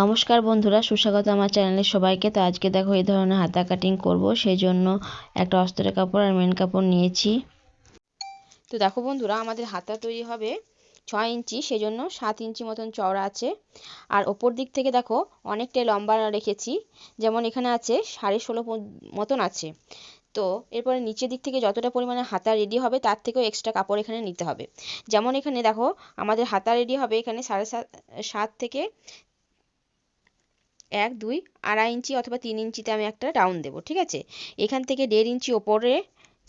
নমস্কার বন্ধুরা, সুস্বাগত আমার চ্যানেলে সবাইকে। তো আজকে দেখো, এই ধরনের হাতা কাটিং করব। সেই জন্য একটা অস্তরের কাপড় আর মেন কাপড় নিয়েছি। তো দেখো বন্ধুরা, আমাদের হাতা তৈরি হবে ছয় ইঞ্চি সেই জন্য সাত ইঞ্চি মতন চওড়া আছে। আর ওপর দিক থেকে দেখো অনেকটাই লম্বা রেখেছি। যেমন এখানে আছে সাড়ে ষোলো মতন আছে। তো এরপরে নিচের দিক থেকে যতটা পরিমাণে হাতা রেডি হবে, তার থেকেও এক্সট্রা কাপড় এখানে নিতে হবে। যেমন এখানে দেখো, আমাদের হাতা রেডি হবে এখানে সাড়ে সাত থেকে এক, দুই, আড়াই ইঞ্চি অথবা তিন ইঞ্চিতে আমি একটা ডাউন দেবো, ঠিক আছে? এখান থেকে দেড় ইঞ্চি ওপরে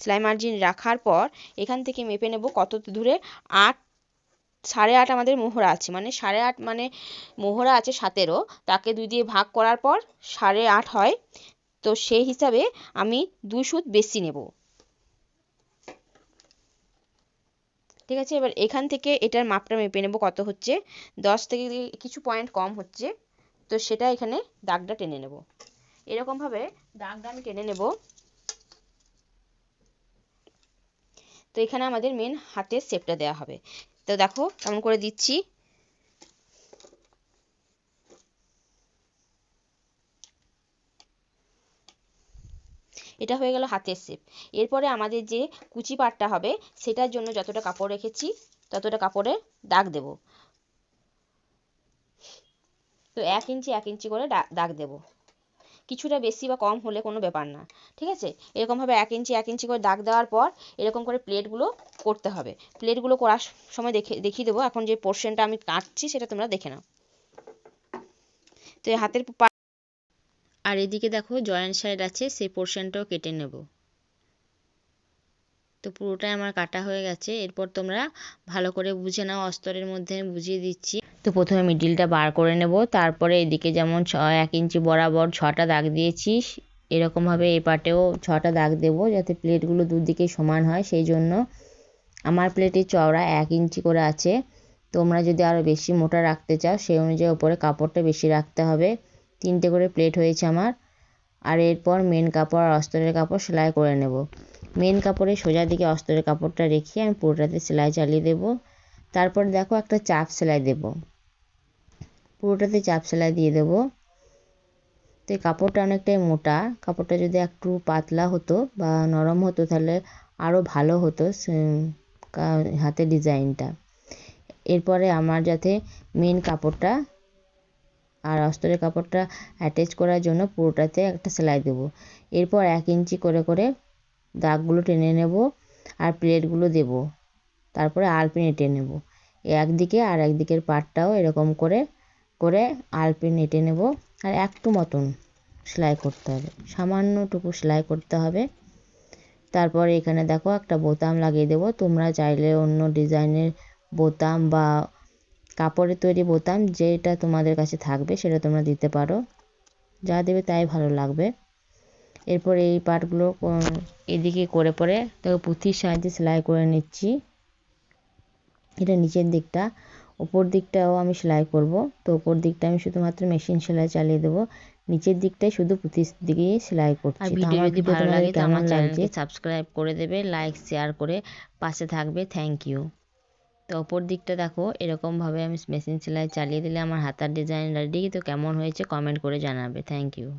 সেলাই মার্জিন রাখার পর এখান থেকে মেপে নেব কত দূরে আট, সাড়ে আট আমাদের মোহরা আছে মানে সাড়ে আট মানে মোহরা আছে সতেরো, তাকে দুই দিয়ে ভাগ করার পর সাড়ে আট হয়, তো সেই হিসাবে আমি দুই সুত বেশি নেব। ঠিক আছে? এবার এখান থেকে এটার মাপটা মেপে নেব কত হচ্ছে? দশ থেকে কিছু পয়েন্ট কম হচ্ছে। তো সেটা এখানে দাগটা টেনে নেব। এরকমভাবে দাগটা আমি টেনে নেব। তো এখানে আমাদের মেন হাতের শেপটা দেওয়া হবে। তো দেখো, কেমন করে দিচ্ছি। এটা হয়ে গেল হাতের শেপ এরপরে আমাদের যে কুচি পাটটা হবে, সেটার জন্য যতটা কাপড় রেখেছি, ততটা কাপড়ে দাগ দেব। তো এক ইঞ্চি এক ইঞ্চি করে দাগ দেব। কিছুটা বেশি বা কম হলে কোনো ব্যাপার না, ঠিক আছে? এরকমভাবে এক ইঞ্চি এক ইঞ্চি করে দাগ দেওয়ার পর এরকম করে প্লেটগুলো করতে হবে। প্লেটগুলো করার সময় দেখে, দেখিয়ে দেবো। এখন যে পোর্শনটা আমি কাটছি সেটা তোমরা দেখে নাও। তো হাতের আর এদিকে দেখো জয়েন্ট সাইড আছে, সেই পোর্শনটাও কেটে নেব। তো পুরোটাই আমার কাটা হয়ে গেছে। এরপর তোমরা ভালো করে বুঝে নাও, অস্তরের মধ্যে আমি বুঝিয়ে দিচ্ছি। তো প্রথমে মিডিলটা বার করে নেব, তারপরে এদিকে যেমন ছ, এক ইঞ্চি বরাবর ছটা দাগ দিয়েছি, এরকমভাবে এ পাটেও ছটা দাগ দেব যাতে প্লেটগুলো দুদিকে সমান হয়। সেই জন্য আমার প্লেটের চওড়া এক ইঞ্চি করে আছে। তোমরা যদি আরও বেশি মোটা রাখতে চাও, সেই অনুযায়ী ওপরে কাপড়টা বেশি রাখতে হবে। তিনটে করে প্লেট হয়েছে আমার। আর এরপর মেন কাপড় আর অস্তরের কাপড় সেলাই করে নেব। মেন কাপড়ের সোজা দিকে অস্তরের কাপড়টা রেখে আমি পুরোটাতে সেলাই চালিয়ে দেব। তারপর দেখো একটা চাপ সেলাই দেব। পুরোটাতে চাপ সেলাই দিয়ে দেব। তো এই কাপড়টা অনেকটাই মোটা। কাপড়টা যদি একটু পাতলা হতো বা নরম হতো তাহলে আরও ভালো হতো হাতের ডিজাইনটা। এরপরে আমার যাতে মেন কাপড়টা আর অস্তরের কাপড়টা অ্যাটাচ করার জন্য পুরোটাতে একটা সেলাই দেব। এরপর এক ইঞ্চি করে করে দাগগুলো টেনে নেব আর প্লেটগুলো দেব। তারপরে আলপিন এঁটে নেব। একদিকে আর একদিকের পাটটাও এরকম করে করে আলপিন এঁটে নেব। আর একটু মতন সেলাই করতে হবে। সামান্যটুকু সেলাই করতে হবে। তারপরে এখানে দেখো একটা বোতাম লাগিয়ে দেবো। তোমরা চাইলে অন্য ডিজাইনের বোতাম বা কাপড়ের তৈরি বোতাম যেটা তোমাদের কাছে থাকবে সেটা তোমরা দিতে পারো। যা দেবে তাই ভালো লাগবে। এরপর এই পার্টগুলো এদিকে করে পরে তাকে পুঁথির সাহায্যে সেলাই করে নিচ্ছি। এটা নিচের দিকটা। ওপর দিকটাও আমি সেলাই করব। তো ওপর দিকটা আমি শুধুমাত্র মেশিন সেলাই চালিয়ে দেবো। নিচের দিকটাই শুধু পুঁথির দিকেই সেলাই করছি। আর ভিডিও যদি ভালো লাগে তো আমার চ্যানেলকে সাবস্ক্রাইব করে দেবে লাইক শেয়ার করে পাশে থাকবে। থ্যাংক ইউ তো ওপর দিকটা দেখো এরকমভাবে আমি মেশিন সেলাই চালিয়ে দিলে আমার হাতার ডিজাইন রেডি তো কেমন হয়েছে কমেন্ট করে জানাবে। Thank you